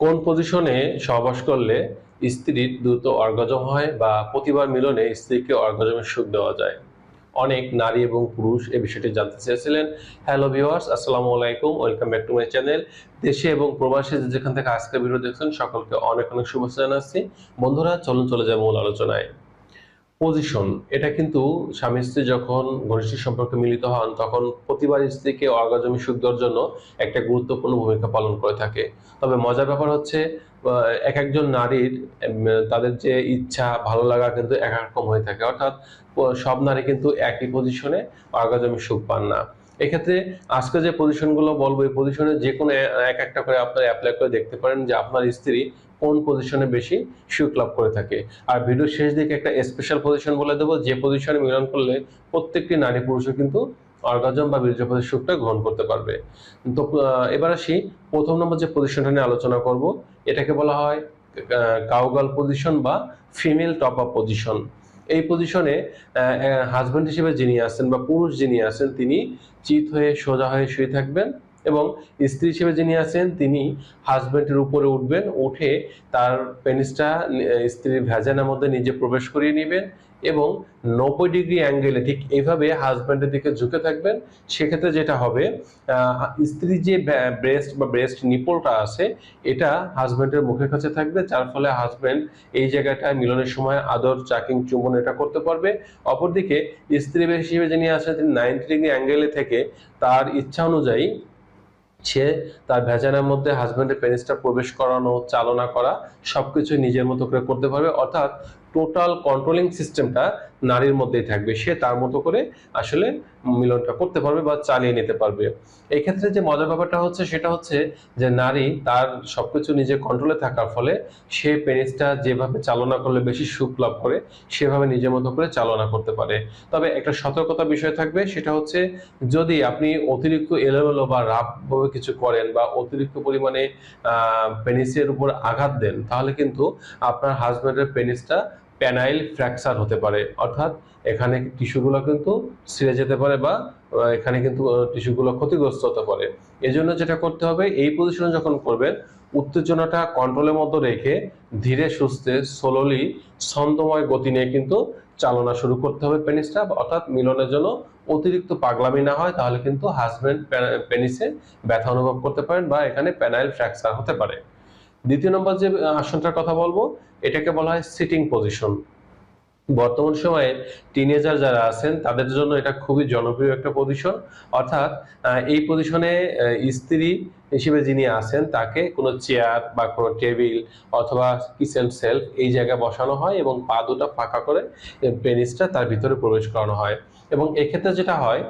কোন পজিশনে সহবাস করলে স্ত্রীর দ্রুত অর্গজম হয় বা প্রতিবার মিলনে স্ত্রীকে অর্গজমের সুখ দেওয়া যায়? অনেক নারী এবং পুরুষ এ বিষয়টি জানতে চেয়েছিলেন। হ্যালো ভিওয়ার্স আসসালামু আলাইকুম welcome back to my channel দেশে এবং প্রবাসে যেখান থেকে আজকে ভিডিও দেখছেন, সকলকে অনেক অনেক শুভেচ্ছা জানাচ্ছি। বন্ধুরা, চলুন চলে যায় মূল আলোচনায়। পজিশন এটা কিন্তু স্বামী স্ত্রী যখন ঘনিষ্ঠ সম্পর্কে মিলিত হন, তখন প্রতিবার স্ত্রীকে অর্গাজমি সুখ দেওয়ার জন্য একটা গুরুত্বপূর্ণ ভূমিকা পালন করে থাকে। তবে মজার ব্যাপার হচ্ছে এক একজন নারীর তাদের যে ইচ্ছা, ভালো লাগা কিন্তু এক এক রকম হয়ে থাকে। অর্থাৎ সব নারী কিন্তু একই পজিশনে অর্গাজমি সুখ পান না। এক্ষেত্রে আজকে যে পজিশনগুলো বলব, এই পজিশনে যে কোনো এক একটা করে আপনারা অ্যাপ্লাই করে দেখতে পারেন যে আপনার স্ত্রী কোন পজিশনে বেশি সুখ লাভ করে থাকে। আর ভিডিওর শেষ দিকে একটা স্পেশাল পজিশন বলে দেবো, যে পজিশনে মিলন করলে প্রত্যেকটি নারী পুরুষও কিন্তু অর্গাজম বা বীর্যপদের সুখটা গ্রহণ করতে পারবে। তো এবার আসি, প্রথম নম্বর যে পজিশনটা নিয়ে আলোচনা করব, এটাকে বলা হয় কাউগাল পজিশন বা ফিমেল টপ আপ পজিশন এই পজিশনে হাজব্যান্ড হিসেবে যিনি আছেন বা পুরুষ যিনি আছেন, তিনি চিত হয়ে, সোজা হয়ে শুয়ে থাকবেন। এবং স্ত্রী হিসেবে যিনি আছেন, তিনি হাজব্যান্ডের উপরে উঠবেন, উঠে তার পেনিসটা স্ত্রীর ভ্যাজানের মধ্যে নিজে প্রবেশ করিয়ে নেবেন এবং নব্বই ডিগ্রি অ্যাঙ্গেলে ঠিক এইভাবে হাজব্যান্ডের দিকে ঝুঁকে থাকবেন। সেক্ষেত্রে যেটা হবে স্ত্রীর যে ব্রেস্ট বা ব্রেস্ট নিপলটা আছে, এটা হাজব্যান্ডের মুখের কাছে থাকবে, যার ফলে হাজব্যান্ড এই জায়গাটায় মিলনের সময় আদর, চাকিং, চুম্বন এটা করতে পারবে। অপরদিকে স্ত্রী হিসেবে যিনি আছেন, তিনি নাইনটি ডিগ্রি অ্যাঙ্গেলে থেকে তার ইচ্ছা অনুযায়ী সে তার ভেজানার মধ্যে হাজব্যান্ডের পেনিসটা প্রবেশ করানো, চালনা করা সবকিছু নিজের মতো করে করতে পারবে। অর্থাৎ টোটাল কন্ট্রোলিং সিস্টেমটা নারীর মধ্যেই থাকবে। সে তার মতো করে আসলে মিলনটা করতে পারবে বা চালিয়ে নিতে পারবে। এই ক্ষেত্রে যে মজার ব্যাপারটা হচ্ছে সেটা হচ্ছে যে নারী তার সবকিছু নিজে কন্ট্রোলে থাকার ফলে সে পেনিসটা যেভাবে চালনা করলে বেশি সুখ লাভ করে, সেভাবে নিজের মতো করে চালনা করতে পারে। তবে একটা সতর্কতা বিষয় থাকবে, সেটা হচ্ছে যদি আপনি অতিরিক্ত এলোমেলো বা রাফভাবে কিছু করেন বা অতিরিক্ত পরিমাণে পেনিসের উপর আঘাত দেন, তাহলে কিন্তু আপনার হাজব্যান্ডের পেনিসটা প্যানাইল ফ্র্যাকচার হতে পারে। অর্থাৎ এখানে টিস্যুগুলো কিন্তু ছিঁড়ে যেতে পারে বা এখানে কিন্তু টিস্যুগুলো ক্ষতিগ্রস্ত হতে পারে। এজন্য যেটা করতে হবে, এই পজিশনে যখন করবেন, উত্তেজনাটা কন্ট্রোলের মতো রেখে ধীরে সুস্থে স্লোলি ছন্দময় গতি নিয়ে কিন্তু চালনা শুরু করতে হবে পেনিসটা। অর্থাৎ মিলনের জন্য অতিরিক্ত পাগলামি না হয়, তাহলে কিন্তু হাজব্যান্ড পেনিসে ব্যথা অনুভব করতে পারেন বা এখানে প্যানাইল ফ্র্যাকচার হতে পারে। দ্বিতীয় নম্বর যে আসনটার কথা বলব এটাকে বলা হয় সিটিং পজিশন বর্তমান সময়ে টিনেজার যারা আছেন, তাদের জন্য এটা খুবই জনপ্রিয় একটা পজিশন অর্থাৎ এই পজিশনে স্ত্রী হিসেবে যিনি আছেন, তাকে কোনো চেয়ার বা কোনো টেবিল অথবা কিচেন সেলফ এই জায়গায় বসানো হয় এবং পা দুটা ফাঁকা করে পেনিসটা তার ভিতরে প্রবেশ করানো হয়। এবং এক্ষেত্রে যেটা হয়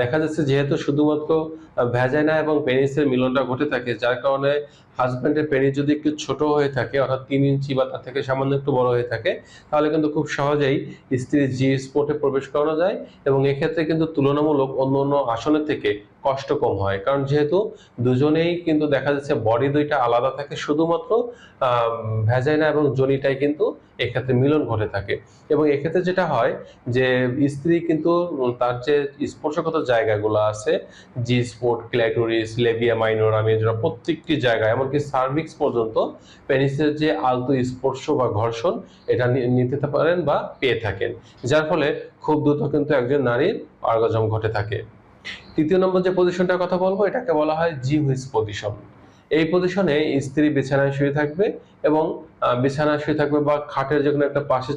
দেখা যাচ্ছে যেহেতু শুধুমাত্র ভ্যাজাইনা এবং পেনিসের মিলনটা ঘটে থাকে, যার কারণে হাজব্যান্ডের পেনিস যদি একটু ছোট হয়ে থাকে, অর্থাৎ তিন ইঞ্চি বা তার থেকে সামান্য একটু বড় হয়ে থাকে, তাহলে কিন্তু খুব সহজেই স্ত্রীর জি স্পটে প্রবেশ করানো যায় এবং এক্ষেত্রে কিন্তু তুলনামূলক অন্য অন্য আসনের থেকে কষ্ট কম হয়। কারণ যেহেতু দুজনেই কিন্তু দেখা যাচ্ছে বডি দুইটা আলাদা থাকে, শুধুমাত্র ভ্যাজাইনা এবং জনিটাই কিন্তু এক্ষেত্রে মিলন ঘটে থাকে। এবং এক্ষেত্রে যেটা হয় যে, স্ত্রী কিন্তু তার যে স্পর্শগত জায়গাগুলো আছে G spot clitoris labia minora majora প্রত্যেকটি জায়গায়, এমনকি সার্ভিক্স পর্যন্ত পেনিসের যে আলতো স্পর্শ বা ঘর্ষণ, এটা নিতে পারেন বা পেয়ে থাকেন। যার ফলে খুব দ্রুত কিন্তু একজন নারীর অর্গাজম ঘটে থাকে। তৃতীয় নম্বর যে পজিশনটার কথা বলব, এটাকে বলা হয় জি হুইস পজিশন এই পজিশনে স্ত্রী বিছানায় শুয়ে থাকবে এবং বিছানায় শুয়ে থাকবে বা খাটের যে কোনো একটা পাশে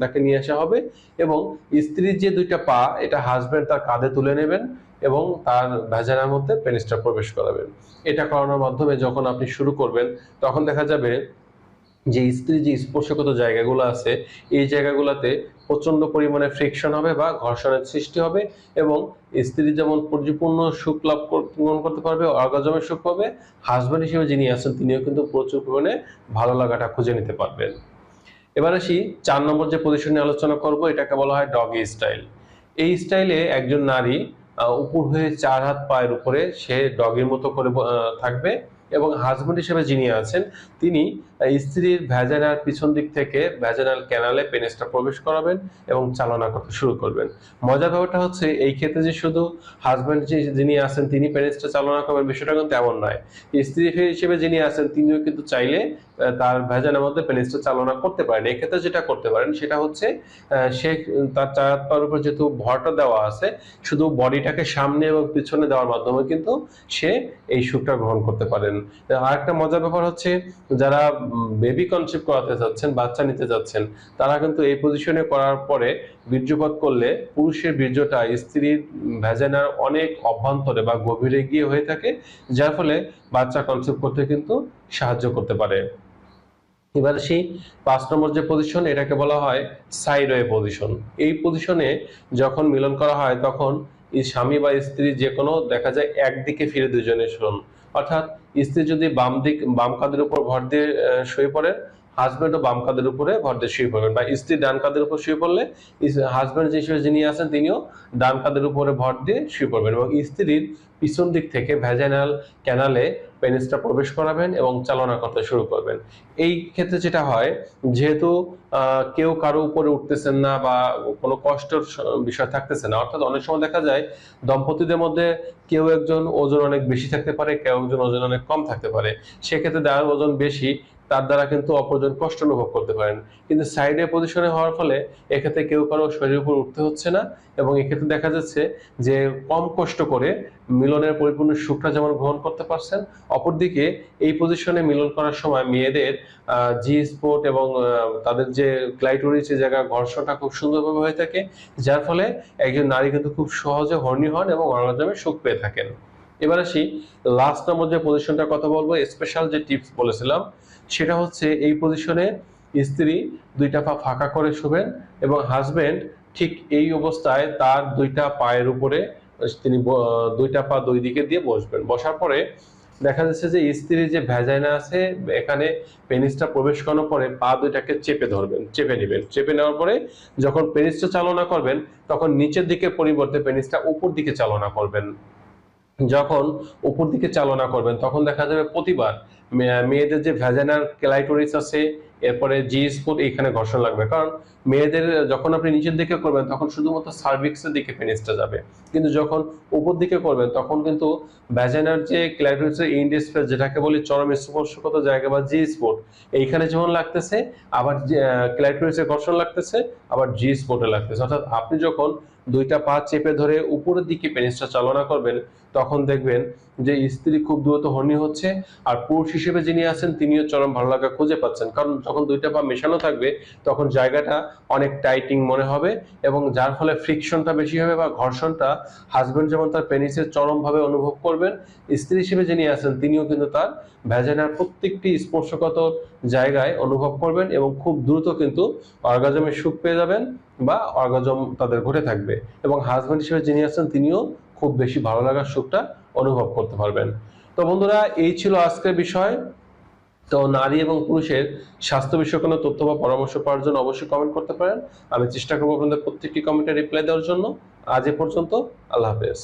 তাকে নিয়ে আসা হবে এবং স্ত্রীর যে দুইটা পা, এটা হাজবেন্ড তার কাঁধে তুলে নেবেন এবং তার ভেজানার মধ্যে পেনিসটা প্রবেশ করাবেন। এটা করানোর মাধ্যমে যখন আপনি শুরু করবেন, তখন দেখা যাবে যে স্ত্রীর যে স্পর্শগত জায়গাগুলো আছে, এই জায়গাগুলোতে প্রচণ্ড পরিমাণে ফ্রিকশন হবে বা ঘর্ষণের সৃষ্টি হবে এবং স্ত্রী যেমন পরিপূর্ণ সুখ লাভ গ্রহণ করতে পারবে অর্গাজমের সুখ পাবে হাজব্যান্ড হিসেবে যিনি আছেন তিনিও কিন্তু প্রচুর পরিমাণে ভালো লাগাটা খুঁজে নিতে পারবেন। এবার আসি, চার নম্বর যে পজিশন নিয়ে আলোচনা করব, এটাকে বলা হয় ডগি স্টাইল এই স্টাইলে একজন নারী উপর হয়ে চার হাত পায়ের উপরে সে ডগের মতো করে থাকবে। এবং হাজব্যান্ড হিসেবে যিনি আছেন, তিনি স্ত্রীর ভ্যাজানার পিছন দিক থেকে ভ্যাজানাল ক্যানালে পেনেসটা প্রবেশ করাবেন এবং চালনা করতে শুরু করবেন। মজার ব্যাপারটা হচ্ছে, এই ক্ষেত্রে যে শুধু হাজবেন্ড যিনি আছেন, তিনি পেনেসটা চালনা করবেন বিষয়টা কিন্তু এমন নয়। স্ত্রী হিসেবে যিনি আছেন, তিনিও কিন্তু চাইলে তার ভ্যাজানের মধ্যে পেনিসটা চালনা করতে পারেন। এক্ষেত্রে যেটা করতে পারেন, সেটা হচ্ছে সে তার চার হাত পায়ের উপর যেহেতু ভরটা দেওয়া আছে, শুধু বডিটাকে সামনে এবং পিছনে দেওয়ার মাধ্যমে কিন্তু সে এই সুখটা গ্রহণ করতে পারেন। আর একটা মজার ব্যাপার হচ্ছে, যারা বেবি কনসেপ্ট করাতে যাচ্ছেন, বাচ্চা নিতে যাচ্ছেন, তারা কিন্তু এই পজিশনে করার পরে বীর্যপাত করলে পুরুষের বীর্যটা স্ত্রীর ভ্যাজানার অনেক অভ্যন্তরে বা গভীরে গিয়ে হয়ে থাকে, যার ফলে বাচ্চা কনসেপ্ট করতে কিন্তু সাহায্য করতে পারে। এবার সেই পাঁচ নম্বর যে পজিশন এটাকে বলা হয় সাইডওয়ে পজিশন এই পজিশনে যখন মিলন করা হয়, তখন স্বামী বা স্ত্রী যে কোনো দেখা যায় একদিকে ফিরে দুজনে শোন অর্থাৎ স্ত্রী যদি বাম দিক, বাম কাঁধের উপর ভর দিয়ে শুয়ে পড়ে হাজব্যান্ডও বাম কাঁধের উপরে ভর দিয়ে শুয়ে পড়বেন। বা স্ত্রী ডান কাঁধের উপর শুয়ে পড়লে হাজব্যান্ড যে হিসেবে যিনি আছেন, তিনিও ডান কাঁধের উপরে ভর দিয়ে শুয়ে পড়বেন। এবং স্ত্রীর পিছন দিক থেকে ভ্যাজাইনাল ক্যানালে পেনিসটা প্রবেশ করাবেন এবং চালনা করতে শুরু করবেন। এই ক্ষেত্রে যেটা হয়, যেহেতু কেউ কারও উপরে উঠতেছেন না বা কোনো কষ্টের বিষয় থাকতেছে না, অর্থাৎ অনেক সময় দেখা যায় দম্পতিদের মধ্যে কেউ একজন ওজন অনেক বেশি থাকতে পারে, কেউ একজন ওজন অনেক কম থাকতে পারে। সেক্ষেত্রে দেওয়ার ওজন বেশি তার দ্বারা কিন্তু অপরজন কষ্ট অনুভব করতে পারেন। কিন্তু সাইডে পজিশনে হওয়ার ফলে এক্ষেত্রে কেউ কারও শরীরের উপর উঠতে হচ্ছে না এবং এক্ষেত্রে দেখা যাচ্ছে যে কম কষ্ট করে মিলনের পরিপূর্ণ সুখটা যেমন গ্রহণ করতে পারছেন, অপরদিকে এই পজিশনে মিলন করার সময় মেয়েদের জি স্পট এবং তাদের যে ক্লাইটোরিস যে জায়গা ঘর্ষণটা খুব সুন্দরভাবে হয়ে থাকে, যার ফলে একজন নারী কিন্তু খুব সহজে হর্নি হন এবং অর্গাজমে সুখ পেয়ে থাকেন। এবার আসি লাস্ট নম্বর যে পজিশনটার কথা বলব স্পেশাল যে টিপস বলেছিলাম সেটা হচ্ছে এই পজিশনে স্ত্রী দুইটা পা ফাঁকা করে শুবেন এবং হাজবেন্ড ঠিক এই অবস্থায় তার দুইটা পায়ের উপরে তিনি দুইটা পা দুই দিকে দিয়ে বসবেন। বসার পরে দেখা যাচ্ছে যে স্ত্রীর যে ভ্যাজাইনা আছে, এখানে পেনিসটা প্রবেশ করানোর পরে পা দুইটাকে চেপে ধরবেন, চেপে নেবেন। চেপে নেওয়ার পরে যখন পেনিসটা চালনা করবেন, তখন নিচের দিকে পরিবর্তে পেনিসটা উপর দিকে চালনা করবেন। যখন উপর দিকে চালনা করবেন, তখন দেখা যাবে প্রতিবার মেয়েদের যে ভ্যাজানার ক্লাইটোরিস আছে, এরপরে জি স্পট এইখানে ঘর্ষণ লাগবে। কারণ মেয়েদের যখন আপনি নিচের দিকে করবেন, তখন শুধুমাত্র সার্ভিক্সের দিকে পেনিসটা যাবে। কিন্তু যখন উপর দিকে করবেন, তখন কিন্তু ভ্যাজানার যে ক্লাইটোরিসের ইন্ডিসপ্লেস যেটাকে বলি চরম স্পর্শগত জায়গা বা জি স্পট এইখানে যেমন লাগতেছে, আবার ক্লাইটোরিসে ঘর্ষণ লাগতেছে, আবার জি স্পটে লাগতেছে। অর্থাৎ আপনি যখন দুইটা পা চেপে ধরে উপরের দিকে পেনিসটা চালনা করবেন, তখন দেখবেন যে স্ত্রী খুব দ্রুত হর্নি হচ্ছে আর পুরুষ হিসেবে যিনি আছেন তিনিও চরম ভালো লাগা খুঁজে পাচ্ছেন। কারণ যখন দুইটা পা মেশানো থাকবে, তখন জায়গাটা অনেক টাইটিং মনে হবে এবং যার ফলে ফ্রিকশনটা বেশি হবে বা ঘর্ষণটা হাজব্যান্ড যেমন তার পেনিসের চরমভাবে অনুভব করবেন, স্ত্রী হিসেবে যিনি আছেন তিনিও কিন্তু তার ভ্যাজানার প্রত্যেকটি স্পর্শগত জায়গায় অনুভব করবেন এবং খুব দ্রুত কিন্তু অর্গাজমের সুখ পেয়ে যাবেন বা অর্গাজম তাদের ঘটে থাকবে এবং হাজব্যান্ড হিসেবে যিনি আছেন, তিনিও খুব বেশি ভালো লাগার সুখটা অনুভব করতে পারবেন। তো বন্ধুরা, এই ছিল আজকের বিষয়। তো নারী এবং পুরুষের স্বাস্থ্য বিষয়ে কোনো তথ্য বা পরামর্শ পাওয়ার জন্য অবশ্যই কমেন্ট করতে পারেন। আমি চেষ্টা করব আপনাদের প্রত্যেকটি কমেন্টে রিপ্লাই দেওয়ার জন্য। আজ এ পর্যন্ত, আল্লাহ হাফেজ।